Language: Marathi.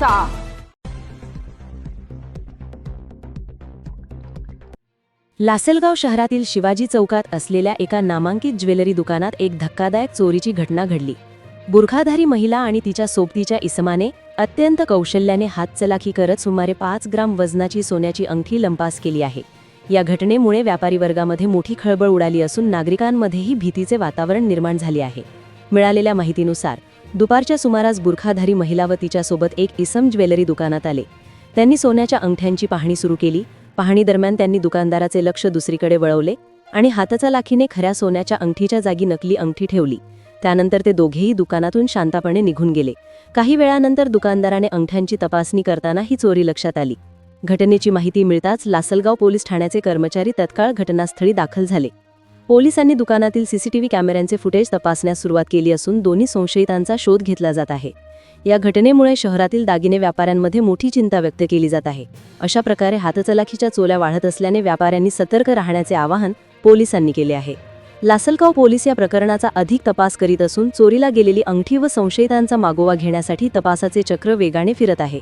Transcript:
करायचा लासलगाव शहरातील शिवाजी चौकात असलेल्या एका नामांकित ज्वेलरी दुकानात एक धक्कादायक चोरीची घटना घडली. बुरखाधारी महिला आणि तिच्या सोबतीच्या इसमाने अत्यंत कौशल्याने हातचलाखी करत सुमारे पाच ग्राम वजनाची सोन्याची अंगठी लंपास केली आहे. या घटनेमुळे व्यापारी वर्गामध्ये मोठी खळबळ उडाली असून नागरिकांमध्येही भीतीचे वातावरण निर्माण झाले आहे. मिळालेल्या माहितीनुसार दुपारच्या सुमारास बुरखाधारी महिला व तिच्यासोबत एक इसम ज्वेलरी दुकानात आले. त्यांनी सोन्याच्या अंगठ्यांची पाहणी सुरू केली. पाहणी दरम्यान त्यांनी दुकानदाराचे लक्ष दुसरीकडे वळवले आणि हाताचा लाखीने खऱ्या सोन्याच्या अंगठीच्या जागी नकली अंगठी ठेवली. त्यानंतर ते दोघेही दुकानातून शांतपणे निघून गेले. काही वेळानंतर दुकानदाराने अंगठ्यांची तपासणी करताना ही चोरी लक्षात आली. घटनेची माहिती मिळताच लासलगाव पोलीस ठाण्याचे कर्मचारी तत्काळ घटनास्थळी दाखल झाले. पोलिसांनी दुकानातील सीसीटीव्ही कॅमेऱ्यांचे फुटेज तपासण्यास सुरुवात केली असून दोन्ही संशयितांचा शोध घेतला जात आहे. या घटनेमुळे शहरातील दागिने व्यापाऱ्यांमध्ये मोठी चिंता व्यक्त केली जात आहे. अशा प्रकारे हातचलाखीच्या चोल्या वाढत असल्याने व्यापाऱ्यांनी सतर्क राहण्याचे आवाहन पोलिसांनी केले आहे. लासलगाव पोलीस या प्रकरणाचा अधिक तपास करीत असून चोरीला गेलेली अंगठी व संशयितांचा मागोवा घेण्यासाठी तपासाचे चक्र वेगाने फिरत आहे.